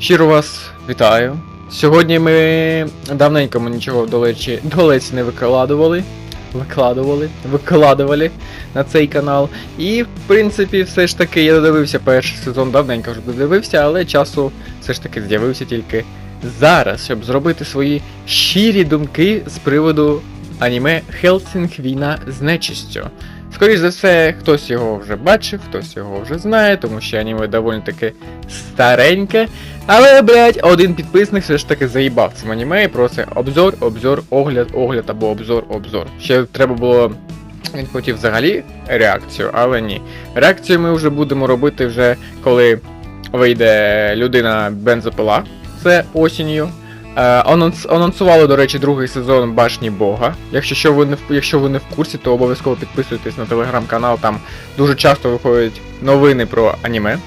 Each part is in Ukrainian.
Щиро вас вітаю. Сьогодні ми давненько ми нічого до речі, до леці не викладували. Викладували, викладували на цей канал. І, в принципі, все ж таки я додивився перший сезон, давненько вже додивився, але часу все ж таки з'явився тільки зараз, щоб зробити свої щирі думки з приводу аніме Хелсінг Війна з нечистю. Скоріше за все, хтось його вже бачив, хтось його вже знає, тому що аніме доволі таки стареньке. Але, блядь, один підписник все ж таки заїбав цим аніме і просить обзор, обзор, огляд, огляд або обзор, обзор. Ще треба було. Він хотів взагалі реакцію, але ні. Реакцію ми вже будемо робити вже коли вийде людина бензопила. Це осінню. Е, анонс, анонсували, до речі, другий сезон Башні Бога. Якщо що ви не в якщо ви не в курсі, то обов'язково підписуйтесь на телеграм-канал, там дуже часто виходять новини про аніме.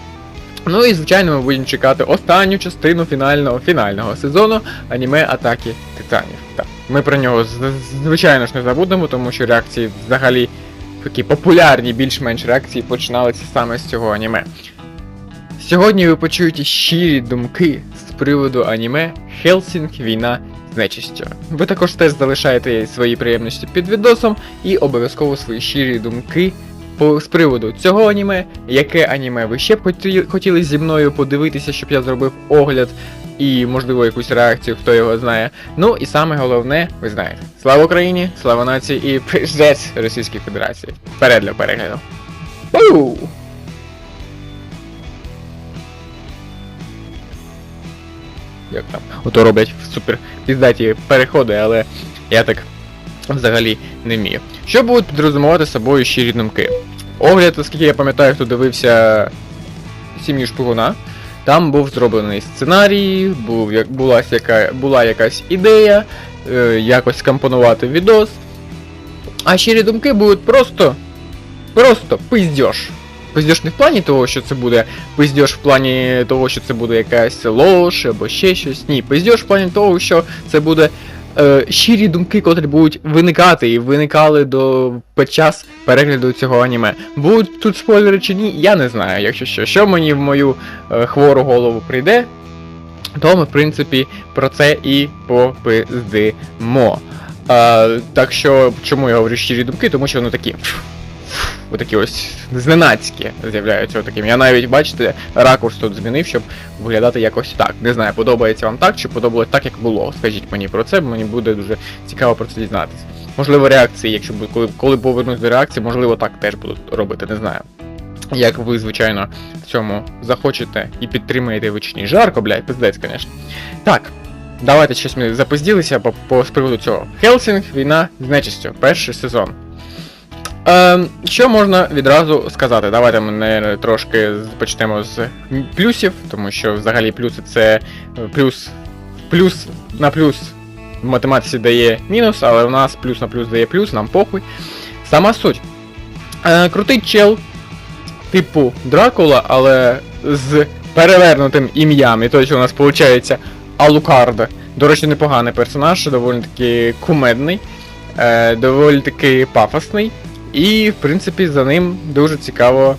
Ну і звичайно, ми будемо чекати останню частину фінального фінального сезону аніме Атаки Титанів. Так, ми про нього звичайно ж не забудемо, тому що реакції взагалі такі популярні, більш-менш реакції починалися саме з цього аніме. Сьогодні ви почуєте щирі думки з приводу аніме Хелсінг Війна з нечистю. Ви також теж залишаєте свої приємності під відосом і обов'язково свої щирі думки по з приводу цього аніме, яке аніме ви ще б хоті- хотіли зі мною подивитися, щоб я зробив огляд і, можливо, якусь реакцію, хто його знає. Ну і саме головне, ви знаєте. Слава Україні, слава нації і пиздець Російській Федерації. Вперед для перегляду. Уу! Як там? Ото роблять супер піздаті переходи, але я так взагалі не вмію. Що будуть підрозумувати собою щирі думки? Огляд, оскільки я пам'ятаю, хто дивився сім'ю шпигуна. Там був зроблений сценарій, був, як, була, яка, була якась ідея, е, якось скомпонувати відос. А щирі думки будуть просто. Просто пиздьош. Пиздьош не в плані того, що це буде пиздьош в плані того, що це буде якась лож або ще щось. Ні, пиздьош в плані того, що це буде е, щирі думки, котрі будуть виникати і виникали до під час перегляду цього аніме. Будуть тут спойлери чи ні, я не знаю. Якщо що, що мені в мою е, хвору голову прийде, то ми, в принципі, про це і попиздимо. Е, так що, чому я говорю щирі думки? Тому що вони такі. Отакі ось зненацькі з'являються отаким. Я навіть, бачите, ракурс тут змінив, щоб виглядати якось так. Не знаю, подобається вам так, чи подобалось так, як було. Скажіть мені про це, мені буде дуже цікаво про це дізнатися. Можливо, реакції, якщо коли, коли повернусь до реакції, можливо, так теж буду робити, не знаю. Як ви, звичайно, в цьому захочете і підтримаєте ви чи ні. Жарко, блядь, пиздець, звісно. Так, давайте щось ми запизділися по, по з приводу цього. Хелсінг, війна з нечистю, перший сезон. Е, що можна відразу сказати? Давайте ми трошки почнемо з плюсів, тому що взагалі плюси це плюс, плюс на плюс в математиці дає мінус, але в нас плюс на плюс дає плюс, нам похуй. Сама суть. Е, крутий чел, типу Дракула, але з перевернутим ім'ям. І то, що у нас виходить Алукард. До речі, непоганий персонаж, доволі таки кумедний, е, доволі таки пафосний. І, в принципі, за ним дуже цікаво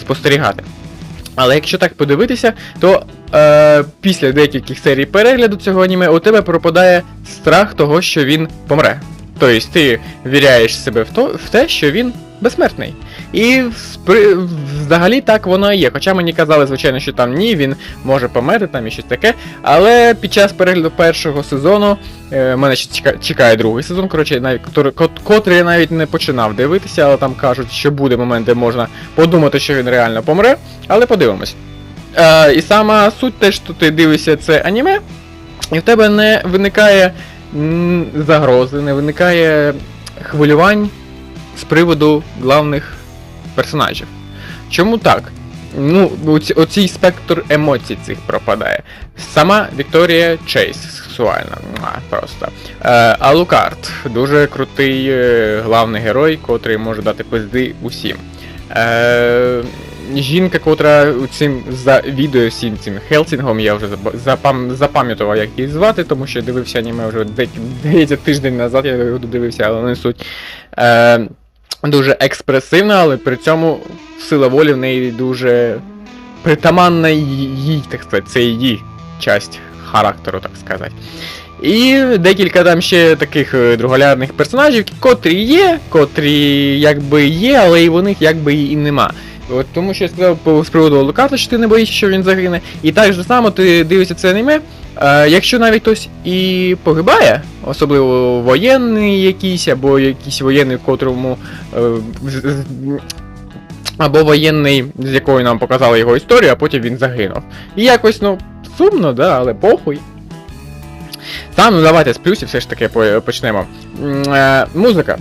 спостерігати. Але якщо так подивитися, то е, після деяких серій перегляду цього аніме у тебе пропадає страх того, що він помре. Тобто ти віряєш себе в, то, в те, що він безсмертний. І взагалі так воно і є. Хоча мені казали, звичайно, що там ні, він може померти там і щось таке. Але під час перегляду першого сезону е, мене ще чекає другий сезон, коротше, навіть котрий, я навіть не починав дивитися, але там кажуть, що буде момент, де можна подумати, що він реально помре, але подивимось. Е, і сама суть те, що ти дивишся це аніме, і в тебе не виникає загрози, не виникає хвилювань з приводу главних персонажів. Чому так? Ну, оці- оцій спектр емоцій цих пропадає. Сама Вікторія Чейз, сексуальна, просто. Е, Алукард, дуже крутий е, главний герой, котрий може дати пизди усім. Е, жінка, котра цим за відео всім цим Хелсінгом, я вже запам, запам'ятував, як її звати, тому що дивився аніме вже деякі тиждень назад, я його дивився, але не суть. Е, дуже експресивна, але при цьому сила волі в неї дуже притаманна їй, так сказати, це її часть характеру, так сказати. І декілька там ще таких е, друголярних персонажів, котрі є, котрі якби є, але і у них якби і нема. От тому що я сказав з приводу Луката, що ти не боїшся, що він загине. І так же само ти дивишся це аніме. Е, якщо навіть хтось і погибає, особливо воєнний якийсь, або якийсь воєнний, в котрому. Е, або воєнний, з якою нам показали його історію, а потім він загинув. І якось, ну, сумно, да, але похуй. Там, ну давайте з плюсів все ж таки почнемо. Е, музика.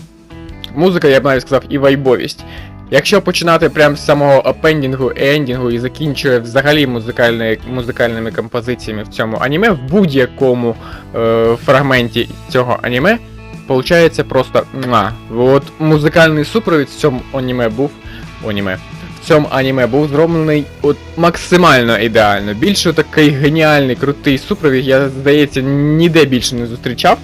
Музика, я б навіть сказав, і вайбовість. Якщо починати прямо з самого опендінгу, ендінгу і закінчує взагалі музикальні, музикальними композиціями в цьому аніме, в будь-якому е, фрагменті цього аніме, получається просто муа. От музикальний супровід в цьому аніме був. Аніме. В цьому аніме був зроблений от максимально ідеально. Більше такий геніальний, крутий супровід, я, здається, ніде більше не зустрічав.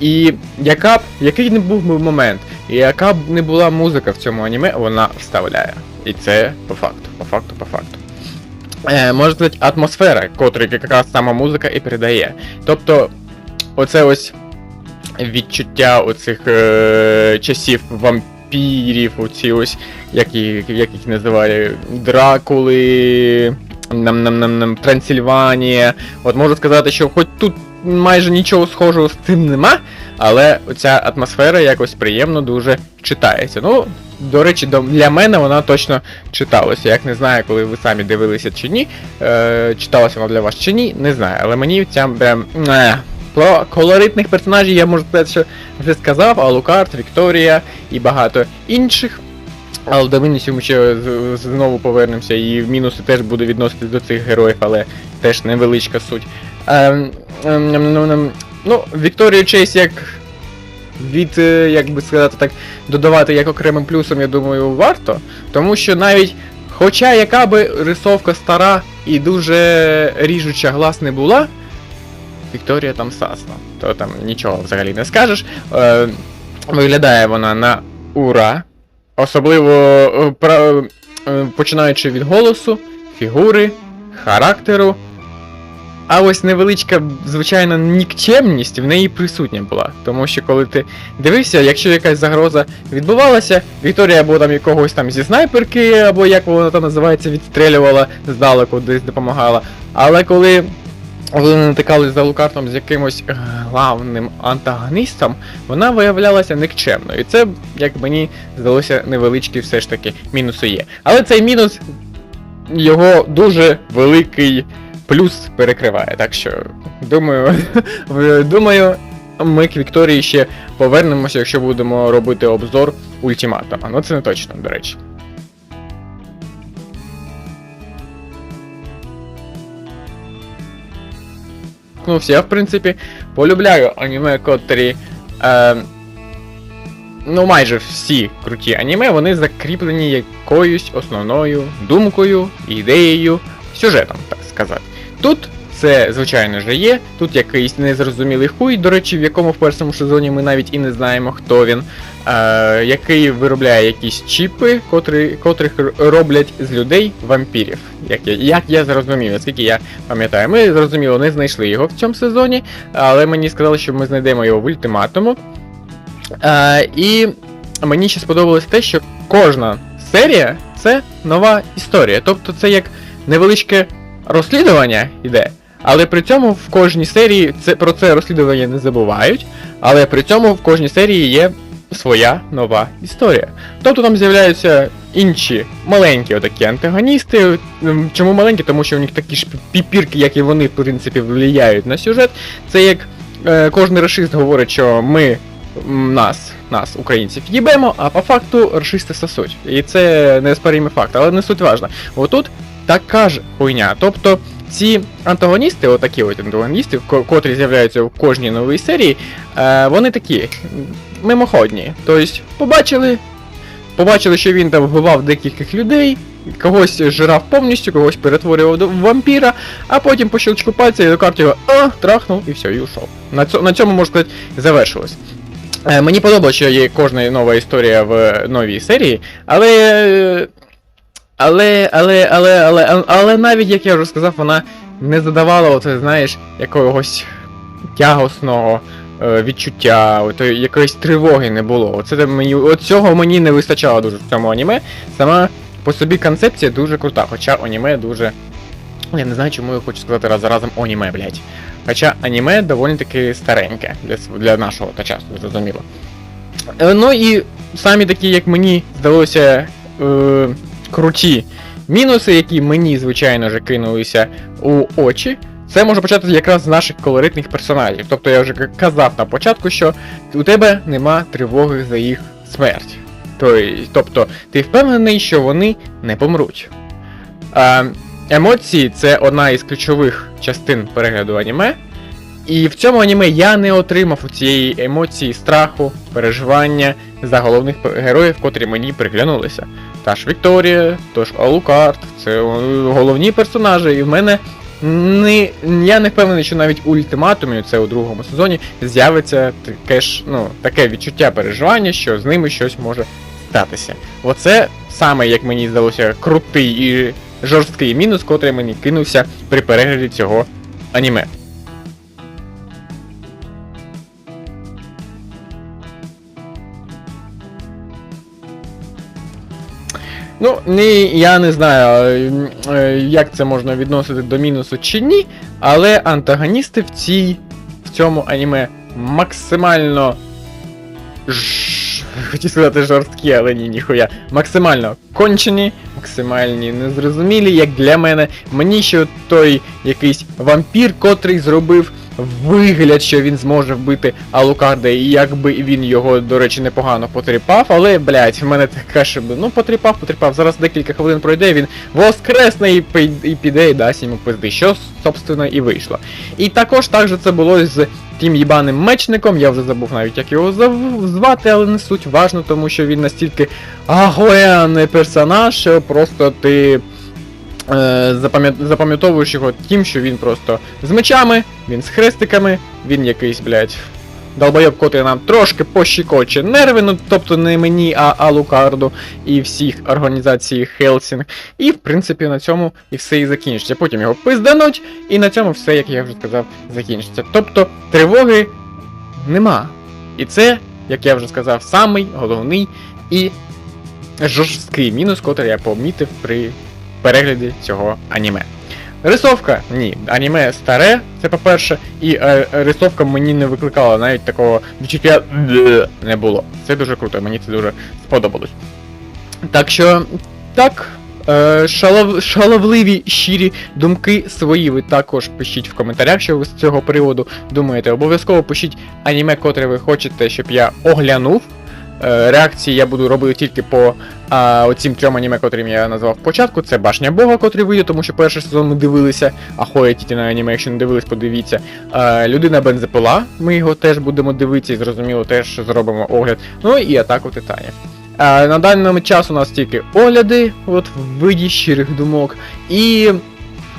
І яка б, який не був момент, і яка б не була музика в цьому аніме, вона вставляє. І це по факту, по факту, по факту. Е, можна сказати, атмосфера, котру якраз сама музика і передає. Тобто, оце ось відчуття оцих е, часів вампірів, оці ось, як їх, як їх називає, Дракули, нам, нам, нам, нам, Трансильванія. От можу сказати, що хоч тут майже нічого схожого з цим нема, але оця атмосфера якось приємно дуже читається. Ну, до речі, для мене вона точно читалася. Як не знаю, коли ви самі дивилися чи ні. Е, читалася вона для вас чи ні, не знаю. Але мені ця прям. е, Про колоритних персонажів я можу сказати, що вже сказав, Алукарт, Вікторія і багато інших. Але до мінусів ще знову повернемося, і в мінуси теж буду відносити до цих героїв, але теж невеличка суть. Ем, ем, ем, ем, ну, Вікторію Чейс як від, е, як би сказати так, додавати як окремим плюсом, я думаю, варто. Тому що навіть, хоча яка би рисовка стара і дуже ріжуча глас не була, Вікторія там сасна, то там нічого взагалі не скажеш. Е, виглядає вона на ура. Особливо е, пра- е, починаючи від голосу, фігури, характеру. А ось невеличка, звичайно, нікчемність в неї присутня була. Тому що коли ти дивився, якщо якась загроза відбувалася, Вікторія або там якогось там зі снайперки, або як вона там називається, відстрелювала здалеку, десь допомагала. Але коли вони натикались за Лукартом з якимось е, главним антагоністом, вона виявлялася никчемною. І це, як мені здалося, невеличкі все ж таки мінуси є. Але цей мінус його дуже великий плюс перекриває. Так що, думаю, думаю, ми к Вікторії ще повернемося, якщо будемо робити обзор ультиматума. Ну це не точно, до речі. Ну, я, в принципі, полюбляю аніме, котрі. Е, ну, майже всі круті аніме, вони закріплені якоюсь основною думкою, ідеєю, сюжетом, так сказати. Тут це, звичайно ж, є. Тут якийсь незрозумілий хуй, до речі, в якому в першому сезоні ми навіть і не знаємо, хто він, е, який виробляє якісь чіпи, котрі, котрих роблять з людей вампірів. Як я, як я зрозумів, наскільки я пам'ятаю. Ми зрозуміло не знайшли його в цьому сезоні, але мені сказали, що ми знайдемо його в ультиматуму. Е, і мені ще сподобалось те, що кожна серія це нова історія. Тобто це як невеличке розслідування йде. Але при цьому в кожній серії це, про це розслідування не забувають, але при цьому в кожній серії є своя нова історія. Тобто там з'являються інші маленькі отакі антагоністи. Чому маленькі? Тому що у них такі ж піпірки, як і вони, в принципі, впливають на сюжет. Це як е, кожен расист говорить, що ми нас, нас, українців, їбемо, а по факту расисти сосуть. І це неоспоримий факт, але не суть важна. Отут така ж хуйня. Тобто ці антагоністи, отакі от антагоністи, котрі з'являються в кожній новій серії, е, вони такі мимоходні. Тобто, побачили, побачили, що він там вбивав декількох людей, когось жирав повністю, когось перетворював до- вампіра, а потім по щелчку пальця і до карти його а, трахнув і все, і ушов. На, цьому, на цьому, можна сказати, завершилось. Е, Мені подобається, що є кожна нова історія в новій серії, але. Але, але, але, але, але навіть, як я вже сказав, вона не задавало, оце, знаєш, якогось тягосного е, відчуття, ото якоїсь тривоги не було. Оце мені, от цього мені не вистачало дуже в цьому аніме. Сама по собі концепція дуже крута, хоча аніме дуже. Я не знаю, чому я хочу сказати раз за разом аніме, блядь. Хоча аніме доволі таки стареньке для, для нашого та часу, зрозуміло. Е, Ну і самі такі, як мені здалося, е, круті мінуси, які мені, звичайно ж, кинулися у очі. Це може почати якраз з наших колоритних персонажів. Тобто я вже казав на початку, що у тебе нема тривоги за їх смерть. Тобто ти впевнений, що вони не помруть. Емоції це одна із ключових частин перегляду аніме. І в цьому аніме я не отримав цієї емоції страху, переживання за головних героїв, котрі мені приглянулися. Та ж Вікторія, то ж Алукарт, це е, головні персонажі, і в мене не, я не впевнений, що навіть у ультиматумі, це у другому сезоні, з'явиться таке ж, ну, таке відчуття переживання, що з ними щось може статися. Оце саме, як мені здалося, крутий і жорсткий мінус, котрий мені кинувся при перегляді цього аніме. Ну, ні, я не знаю, е, як це можна відносити до мінусу чи ні, але антагоністи в цій, в цьому аніме максимально. Ж... Хотів сказати жорсткі, але ні, ніхуя. Максимально кончені, максимальні незрозумілі, як для мене. Мені ще той якийсь вампір, котрий зробив вигляд, що він зможе вбити Алукарда, і якби він його, до речі, непогано потріпав, але, блядь, в мене така ще, ну потріпав, потріпав. Зараз декілька хвилин пройде, він воскресне і, піде і дасть йому пизди, що, собственно, і вийшло. І також так же це було з тим їбаним мечником, я вже забув навіть як його звати, але не суть важно, тому що він настільки агояний персонаж, що просто ти. Е, запам'ятовуєш його тим, що він просто з мечами, він з хрестиками, він якийсь, блядь, долбойоб, котрий нам трошки пощікоче нерви, ну тобто не мені, а Алукарду і всіх організації Хелсінг. І в принципі на цьому і все і закінчиться. Потім його пиздануть, і на цьому все, як я вже сказав, закінчиться. Тобто тривоги нема. І це, як я вже сказав, самий головний і жорсткий мінус, котрий я помітив при перегляді цього аніме. Рисовка ні, аніме старе, це по-перше, і е, рисовка мені не викликала навіть такого відчуття не було. Це дуже круто, мені це дуже сподобалось. Так що, так, е, шалов, шаловливі щирі думки свої ви також пишіть в коментарях, що ви з цього приводу думаєте. Обов'язково пишіть аніме, котре ви хочете, щоб я оглянув. Е, Реакції я буду робити тільки по а, оцім трьом аніме, котрим я назвав спочатку. Це Башня Бога, котрий вийде, тому що перший сезон ми дивилися, а ходять тільки на аніме, якщо не дивились, подивіться. А, Людина бензопила, ми його теж будемо дивитися і зрозуміло теж зробимо огляд. Ну і атаку титанів. А, на даний час у нас тільки огляди, от в виді щирих думок, і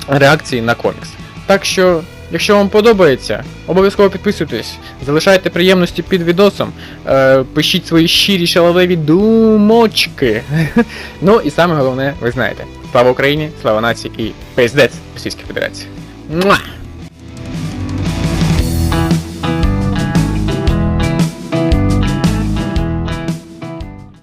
реакції на комікс. Так що, якщо вам подобається, обов'язково підписуйтесь, залишайте приємності під відосом, е, пишіть свої щирі шаловливі думочки. ну і саме головне, ви знаєте. Слава Україні, слава нації і пиздець Російській Федерації.